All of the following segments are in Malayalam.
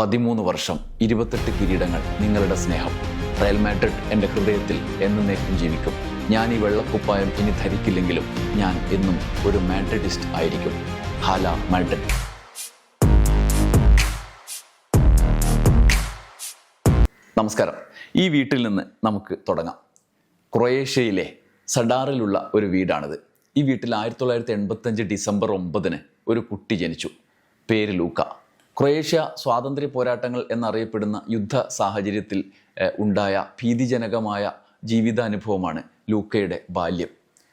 പതിമൂന്ന് വർഷം ഇരുപത്തെട്ട് കിരീടങ്ങൾ നിങ്ങളുടെ സ്നേഹം. റയൽ മാഡ്രിഡ് എന്റെ ഹൃദയത്തിൽ എന്നേക്കും ജീവിക്കും. ഞാൻ ഈ വെള്ളക്കുപ്പായം ഇനി ധരിക്കില്ലെങ്കിലും ഞാൻ എന്നും ഒരു മാഡ്രിഡിസ്റ്റ് ആയിരിക്കും. ഹാല മാഡ്രിഡ് നമസ്കാരം. ഈ വീട്ടിൽ നിന്ന് നമുക്ക് തുടങ്ങാം. ക്രൊയേഷ്യയിലെ സഡാറിലുള്ള ഒരു വീടാണിത്. ഈ വീട്ടിൽ ആയിരത്തി തൊള്ളായിരത്തി എൺപത്തഞ്ച് ഡിസംബർ ഒമ്പതിന് ഒരു കുട്ടി ജനിച്ചു. പേര് ലൂക്ക. ക്രൊയേഷ്യ സ്വാതന്ത്ര്യ പോരാട്ടങ്ങൾ എന്നറിയപ്പെടുന്ന യുദ്ധ സാഹചര്യത്തിൽ ഉണ്ടായ ഭീതിജനകമായ ജീവിതാനുഭവമാണ് ലൂക്കയുടെ ബാല്യം.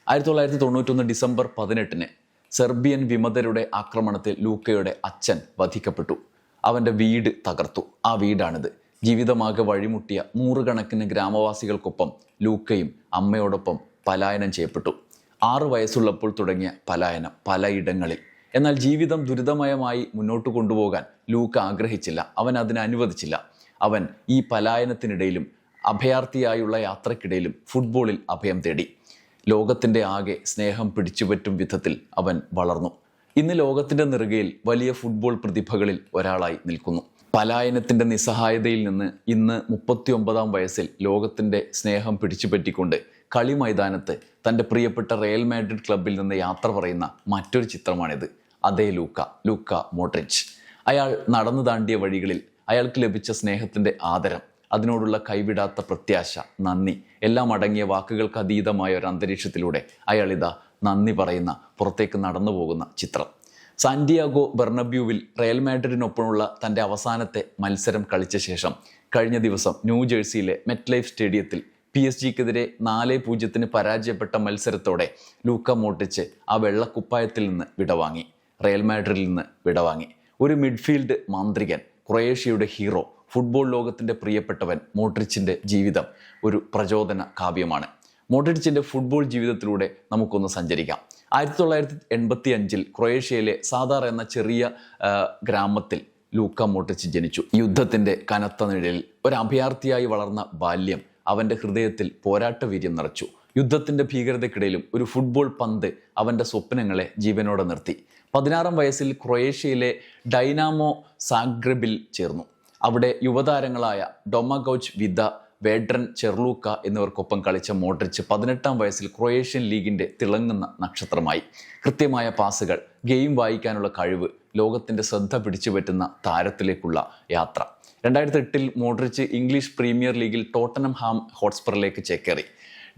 ആയിരത്തി തൊള്ളായിരത്തി തൊണ്ണൂറ്റൊന്ന് ഡിസംബർ പതിനെട്ടിന് സെർബിയൻ വിമതരുടെ ആക്രമണത്തിൽ ലൂക്കയുടെ അച്ഛൻ വധിക്കപ്പെട്ടു. അവന്റെ വീട് തകർത്തു. ആ വീടാണിത്. ജീവിതമാകെ വഴിമുട്ടിയ നൂറുകണക്കിന് ഗ്രാമവാസികൾക്കൊപ്പം ലൂക്കയും അമ്മയോടൊപ്പം പലായനം ചെയ്യപ്പെട്ടു. ആറു വയസ്സുള്ളപ്പോൾ തുടങ്ങിയ പലായനം പലയിടങ്ങളിൽ എന്നാൽ ജീവിതം ദുരിതമയമായി മുന്നോട്ട് കൊണ്ടുപോകാൻ ലൂക്ക ആഗ്രഹിച്ചില്ല. അവൻ അതിനെ അനുവദിച്ചില്ല. അവൻ ഈ പലായനത്തിനിടയിലും അഭയാർത്ഥിയായുള്ള യാത്രക്കിടയിലും ഫുട്ബോളിൽ അഭയം തേടി. ലോകത്തിന്റെ ആകെ സ്നേഹം പിടിച്ചുപറ്റും വിധത്തിൽ അവൻ വളർന്നു. ഇന്ന് ലോകത്തിന്റെ നെറുകയിൽ വലിയ ഫുട്ബോൾ പ്രതിഭകളിൽ ഒരാളായി നിൽക്കുന്നു. പലായനത്തിന്റെ നിസ്സഹായതയിൽ നിന്ന് ഇന്ന് മുപ്പത്തി ഒമ്പതാം വയസ്സിൽ ലോകത്തിന്റെ സ്നേഹം പിടിച്ചുപറ്റിക്കൊണ്ട് കളി മൈതാനത്ത് തന്റെ പ്രിയപ്പെട്ട റയൽ മാഡ്രിഡ് ക്ലബിൽ നിന്ന് യാത്ര പറയുന്ന മറ്റൊരു ചിത്രമാണിത്. അതേ ലൂക്ക ലൂക്ക മോട്രിച്ച് അയാൾ നടന്നു താണ്ടിയ വഴികളിൽ അയാൾക്ക് ലഭിച്ച സ്നേഹത്തിന്റെ ആദരം അതിനോടുള്ള കൈവിടാത്ത പ്രത്യാശ നന്ദി എല്ലാം അടങ്ങിയ വാക്കുകൾക്ക് അതീതമായ ഒരു അന്തരീക്ഷത്തിലൂടെ അയാൾ ഇതാ നന്ദി പറയുന്ന പുറത്തേക്ക് നടന്നു പോകുന്ന ചിത്രം. സാന്റിയാഗോ ബെർണബ്യൂവിൽ റയൽ മാഡ്രിഡിനൊപ്പമുള്ള തന്റെ അവസാനത്തെ മത്സരം കളിച്ച ശേഷം കഴിഞ്ഞ ദിവസം ന്യൂ ജേഴ്സിയിലെ മെറ്റ് ലൈഫ് സ്റ്റേഡിയത്തിൽ പി എസ് ജിക്കെതിരെ നാല് പൂജ്യത്തിന് പരാജയപ്പെട്ട മത്സരത്തോടെ ലൂക്ക മോട്ടിച്ച് ആ വെള്ളക്കുപ്പായത്തിൽ നിന്ന് വിടവാങ്ങി. റയൽ മാഡ്രിഡിൽ നിന്ന് വിടവാങ്ങി ഒരു മിഡ്ഫീൽഡ് മാന്ത്രികൻ ക്രൊയേഷ്യയുടെ ഹീറോ ഫുട്ബോൾ ലോകത്തിന്റെ പ്രിയപ്പെട്ടവൻ മോട്രിച്ചിന്റെ ജീവിതം ഒരു പ്രചോദന കാവ്യമാണ്. മോട്രിച്ചിന്റെ ഫുട്ബോൾ ജീവിതത്തിലൂടെ നമുക്കൊന്ന് സഞ്ചരിക്കാം. ആയിരത്തി തൊള്ളായിരത്തി എൺപത്തി അഞ്ചിൽ ക്രൊയേഷ്യയിലെ സാധാർ എന്ന ചെറിയ ഗ്രാമത്തിൽ ലൂക്ക മോഡ്രിച്ച് ജനിച്ചു. യുദ്ധത്തിന്റെ കനത്ത നിഴലിൽ ഒരു അഭയാർത്ഥിയായി വളർന്ന ബാല്യം അവന്റെ ഹൃദയത്തിൽ പോരാട്ടവീര്യം നിറച്ചു. യുദ്ധത്തിന്റെ ഭീകരതയ്ക്കിടയിലും ഒരു ഫുട്ബോൾ പന്ത് അവന്റെ സ്വപ്നങ്ങളെ ജീവനോടെ നിർത്തി. പതിനാറാം വയസ്സിൽ ക്രൊയേഷ്യയിലെ ഡൈനാമോ സാഗ്രബിൽ ചേർന്നു. അവിടെ യുവതാരങ്ങളായ ഡൊമഗൌച്ച് വിദ വേഡ്രൻ ചെർലൂക്ക എന്നിവർക്കൊപ്പം കളിച്ച മോഡ്രിച്ച് പതിനെട്ടാം വയസ്സിൽ ക്രൊയേഷ്യൻ ലീഗിന്റെ തിളങ്ങുന്ന നക്ഷത്രമായി. കൃത്യമായ പാസുകൾ ഗെയിം വായിക്കാനുള്ള കഴിവ് ലോകത്തിന്റെ ശ്രദ്ധ പിടിച്ചുപറ്റുന്ന താരത്തിലേക്കുള്ള യാത്ര. രണ്ടായിരത്തി എട്ടിൽ മോഡ്രിച്ച് ഇംഗ്ലീഷ് പ്രീമിയർ ലീഗിൽ ടോട്ടനം ഹാം ഹോട്ട്സ്പറിലേക്ക് ചേക്കേറി.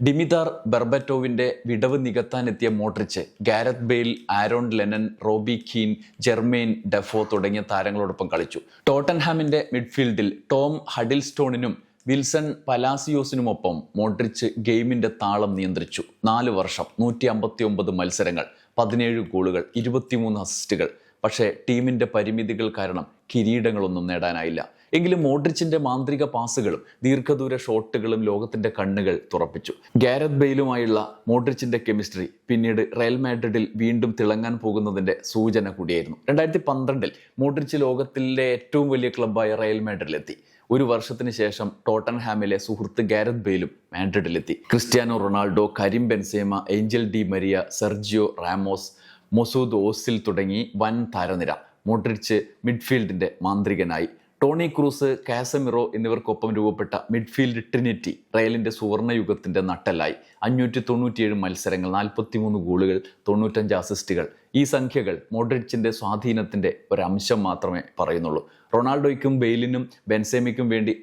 ഡിമിതാർ ബെർബറ്റോവിന്റെ വിടവ് നികത്താനെത്തിയ Modric Gareth Bale Aaron Lennon Robbie Keane Jermaine Defoe തുടങ്ങിയ താരങ്ങളോടൊപ്പം കളിച്ചു. ടോട്ടൻഹാമിന്റെ മിഡ്ഫീൽഡിൽ ടോം ഹഡിൽസ്റ്റോണിനും വിൽസൺ പലാസിയോസിനുമൊപ്പം മോഡ്രിച്ച് ഗെയിമിന്റെ താളം നിയന്ത്രിച്ചു. നാല് വർഷം നൂറ്റി അമ്പത്തി ഒമ്പത് മത്സരങ്ങൾ പതിനേഴ് ഗോളുകൾ ഇരുപത്തിമൂന്ന് അസിസ്റ്റുകൾ. പക്ഷേ ടീമിന്റെ പരിമിതികൾ കാരണം കിരീടങ്ങളൊന്നും നേടാനായില്ല. എങ്കിലും മോഡ്രിച്ചിന്റെ മാന്ത്രിക പാസുകളും ദീർഘദൂര ഷോട്ടുകളും ലോകത്തിന്റെ കണ്ണുകൾ തുറപ്പിച്ചു. ഗാരത് ബെയിലുമായുള്ള മോഡ്രിച്ചിന്റെ കെമിസ്ട്രി പിന്നീട് റയൽ മാഡ്രിഡിൽ വീണ്ടും തിളങ്ങാൻ പോകുന്നതിന്റെ സൂചന കൂടിയായിരുന്നു. രണ്ടായിരത്തി പന്ത്രണ്ടിൽ മോഡ്രിച്ച് ലോകത്തിലെ ഏറ്റവും വലിയ ക്ലബ്ബായ റയൽ മാഡ്രിഡിലെത്തി. ഒരു വർഷത്തിന് ശേഷം ടോട്ടൻഹാമിലെ സുഹൃത്ത് ഗാരത് ബെയിലും മാഡ്രിഡിലെത്തി. Cristiano Ronaldo Karim Benzema Angel Di Maria Sergio Ramos Mesut Ozil തുടങ്ങി വൻ താരനിര മോഡ്രിച്ച് മിഡ്ഫീൽഡിന്റെ മാന്ത്രികനായി. ടോണി ക്രൂസ് കാസമിറോ എന്നിവർക്കൊപ്പം രൂപപ്പെട്ട മിഡ്ഫീൽഡ് ട്രിനിറ്റി റയലിന്റെ സുവർണയുഗത്തിന്റെ നട്ടലായി അഞ്ഞൂറ്റി തൊണ്ണൂറ്റിയേഴ് മത്സരങ്ങൾ നാൽപ്പത്തിമൂന്ന് ഗോളുകൾ തൊണ്ണൂറ്റഞ്ച് അസിസ്റ്റുകൾ. ഈ സംഖ്യകൾ മോഡ്രിച്ചിന്റെ സ്വാധീനത്തിന്റെ ഒരംശം മാത്രമേ പറയുന്നുള്ളൂ. റൊണാൾഡോയ്ക്കും ബെയിലിനും ബെൻസേമയ്ക്കും വേണ്ടി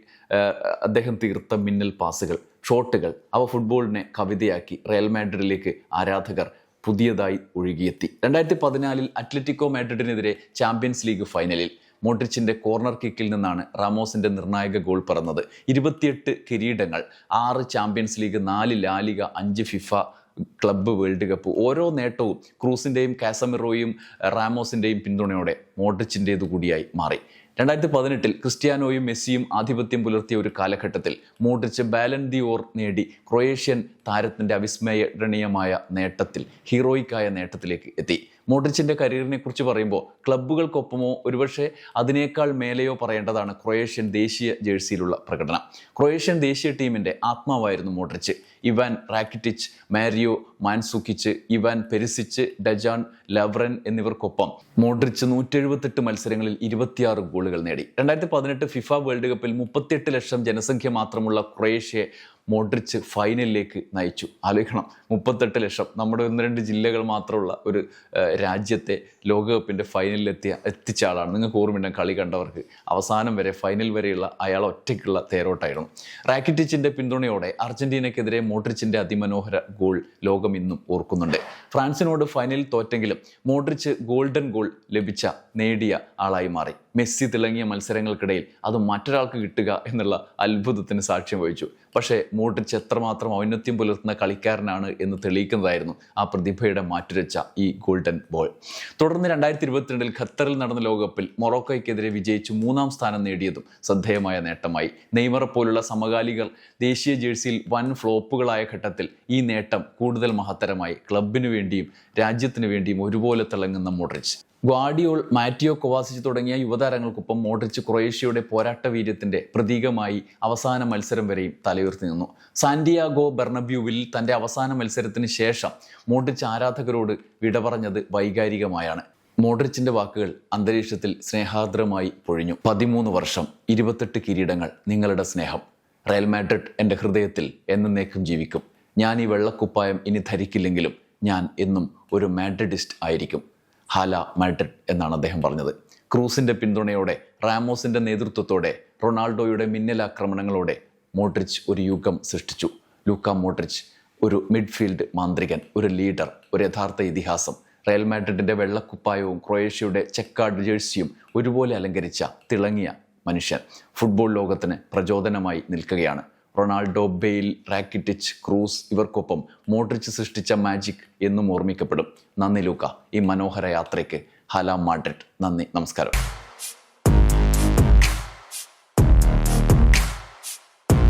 അദ്ദേഹം തീർത്ത മിന്നൽ പാസുകൾ ഷോട്ടുകൾ. അവ ഫുട്ബോളിനെ കവിതയാക്കി റയൽ മാഡ്രിഡിലേക്ക് ആരാധകർ പുതിയതായി ഒഴുകിയെത്തി. രണ്ടായിരത്തി പതിനാലിൽ അത്ലറ്റിക്കോ മാഡ്രിഡിനെതിരെ ചാമ്പ്യൻസ് ലീഗ് ഫൈനലിൽ മോട്രിച്ചിന്റെ കോർണർ കിക്കിൽ നിന്നാണ് റാമോസിന്റെ നിർണായക ഗോൾ പിറന്നത്. ഇരുപത്തിയെട്ട് കിരീടങ്ങൾ ആറ് ചാമ്പ്യൻസ് ലീഗ് നാല് ലാലിക അഞ്ച് ഫിഫ ക്ലബ്ബ് വേൾഡ് കപ്പ്. ഓരോ നേട്ടവും ക്രൂസിന്റെയും കാസമിറോയും റാമോസിന്റെയും പിന്തുണയോടെ മോഡ്രിച്ചിന്റേതു കൂടിയായി മാറി. രണ്ടായിരത്തി പതിനെട്ടിൽ ക്രിസ്ത്യാനോയും മെസ്സിയും ആധിപത്യം പുലർത്തിയ ഒരു കാലഘട്ടത്തിൽ മോഡ്രിച്ച് ബാലൻ ദി ഓർ നേടി ക്രൊയേഷ്യൻ താരത്തിന്റെ അവിസ്മരണീയമായ നേട്ടത്തിൽ ഹീറോയിക്കായ നേട്ടത്തിലേക്ക് എത്തി. മോഡ്രിച്ചിന്റെ കരിയറിനെ കുറിച്ച് പറയുമ്പോൾ ക്ലബ്ബുകൾക്കൊപ്പമോ ഒരുപക്ഷെ അതിനേക്കാൾ മേലെയോ പറയേണ്ടതാണ് ക്രൊയേഷ്യൻ ദേശീയ ജേഴ്സിയിലുള്ള പ്രകടനം. ക്രൊയേഷ്യൻ ദേശീയ ടീമിന്റെ ആത്മാവായിരുന്നു Modric. Ivan Rakitic Mario Mandzukic Ivan Perisic Dejan Lovren എന്നിവർക്കൊപ്പം മോഡ്രിച്ച് നൂറ്റെഴുപത്തെട്ട് മത്സരങ്ങളിൽ ഇരുപത്തിയാറ് ഗോളുകൾ നേടി. രണ്ടായിരത്തി പതിനെട്ട് ഫിഫ വേൾഡ് കപ്പിൽ മുപ്പത്തിയെട്ട് ലക്ഷം ജനസംഖ്യ മാത്രമുള്ള ക്രൊയേഷ്യയെ മോഡ്രിച്ച് ഫൈനലിലേക്ക് നയിച്ചു. ആലോചിക്കണം. മുപ്പത്തെട്ട് ലക്ഷം. നമ്മുടെ ഒന്ന് രണ്ട് ജില്ലകൾ മാത്രമുള്ള ഒരു രാജ്യത്തെ ലോകകപ്പിന്റെ ഫൈനലിലെത്തിയ എത്തിച്ച ആളാണ്. നിങ്ങൾക്ക് ഓർമ്മയുണ്ടെങ്കിൽ കളി കണ്ടവർക്ക്. അവസാനം വരെ ഫൈനൽ വരെയുള്ള അയാൾ ഒറ്റയ്ക്കുള്ള തേരോട്ടായിരുന്നു. റാക്കിറ്റിച്ചിന്റെ പിന്തുണയോടെ അർജന്റീനയ്ക്കെതിരെ മോഡ്രിച്ചിന്റെ അതിമനോഹര ഗോൾ ലോകം ഇന്നും ഓർക്കുന്നുണ്ട്. ഫ്രാൻസിനോട് ഫൈനലിൽ തോറ്റെങ്കിലും മോഡ്രിച്ച് ഗോൾഡൻ ഗോൾ ലഭിച്ച നേടിയ ആളായി മാറി. മെസ്സി തിളങ്ങിയ മത്സരങ്ങൾക്കിടയിൽ അത് മറ്റൊരാൾക്ക് കിട്ടുക എന്നുള്ള അത്ഭുതത്തിന് സാക്ഷ്യം വഹിച്ചു. പക്ഷേ മോഡ്രിച്ച് എത്രമാത്രം ഔന്നത്യം പുലർത്തുന്ന കളിക്കാരനാണ് എന്ന് തെളിയിക്കുന്നതായിരുന്നു ആ പ്രതിഭയുടെ മാറ്റുരച്ച ഈ ഗോൾഡൻ ബോൾ. തുടർന്ന് രണ്ടായിരത്തി ഇരുപത്തിരണ്ടിൽ ഖത്തറിൽ നടന്ന ലോകകപ്പിൽ മൊറോക്കോയ്ക്കെതിരെ വിജയിച്ച് മൂന്നാം സ്ഥാനം നേടിയതും ശ്രദ്ധേയമായ നേട്ടമായി. നെയ്മറെ പോലുള്ള സമകാലികൾ ദേശീയ ജേഴ്സിയിൽ വൻ ഫ്ലോപ്പുകളായ ഘട്ടത്തിൽ ഈ നേട്ടം കൂടുതൽ മഹത്തരമായി ക്ലബിനു വേണ്ടിയും രാജ്യത്തിനു വേണ്ടിയും ഒരുപോലെ തിളങ്ങുന്ന മോഡ്രിച്ച്. ഗ്വാഡിയോൾ മാറ്റിയോ കൊവാസിച്ച് തുടങ്ങിയ യുവതാരങ്ങൾക്കൊപ്പം മോഡ്രിച്ച് ക്രൊയേഷ്യയുടെ പോരാട്ട വീര്യത്തിന്റെ പ്രതീകമായി അവസാന മത്സരം വരെയും തലയുയർത്തി നിന്നു. സാന്റിയാഗോ ബെർണബ്യൂവിൽ തന്റെ അവസാന മത്സരത്തിന് ശേഷം മോഡ്രിച്ച് ആരാധകരോട് വിട പറഞ്ഞത് വൈകാരികമായാണ്. മോഡ്രിച്ചിന്റെ വാക്കുകൾ അന്തരീക്ഷത്തിൽ സ്നേഹാർദ്രമായി പൊഴിഞ്ഞു. പതിമൂന്ന് വർഷം ഇരുപത്തെട്ട് കിരീടങ്ങൾ നിങ്ങളുടെ സ്നേഹം. റയൽ മാഡ്രിഡ് എന്റെ ഹൃദയത്തിൽ എന്നേക്കും ജീവിക്കും. ഞാൻ ഈ വെള്ളക്കുപ്പായം ഇനി ധരിക്കില്ലെങ്കിലും ഞാൻ എന്നും ഒരു മാഡ്രിഡിസ്റ്റ് ആയിരിക്കും. ഹാല മാഡ്രിഡ് എന്നാണ് അദ്ദേഹം പറഞ്ഞത്. ക്രൂസിന്റെ പിന്തുണയോടെ റാമോസിന്റെ നേതൃത്വത്തോടെ റൊണാൾഡോയുടെ മിന്നലാക്രമണങ്ങളോടെ മോഡ്രിച്ച് ഒരു യുഗം സൃഷ്ടിച്ചു. ലൂക്ക മോഡ്രിച്ച് ഒരു മിഡ്ഫീൽഡ് മാന്ത്രികൻ ഒരു ലീഡർ ഒരു യഥാർത്ഥ ഇതിഹാസം. റയൽ മാഡ്രിഡിന്റെ വെള്ളക്കുപ്പായവും ക്രൊയേഷ്യയുടെ ചെക്കാർഡ് ജേഴ്സിയും ഒരുപോലെ അലങ്കരിച്ച തിളങ്ങിയ മനുഷ്യൻ. ഫുട്ബോൾ ലോകത്തിന് പ്രചോദനമായി നിൽക്കുകയാണ്. റൊണാൾഡോ ബെയിൽ റാക്കിറ്റിച്ച് ക്രൂസ് ഇവർക്കൊപ്പം മോഡ്രിച്ച് സൃഷ്ടിച്ച മാജിക് എന്നും ഓർമ്മിക്കപ്പെടും. നന്ദി ലൂക്ക. ഈ മനോഹര യാത്രയ്ക്ക് ഹലാം മാഡ്രിഡ്. നന്ദി. നമസ്കാരം.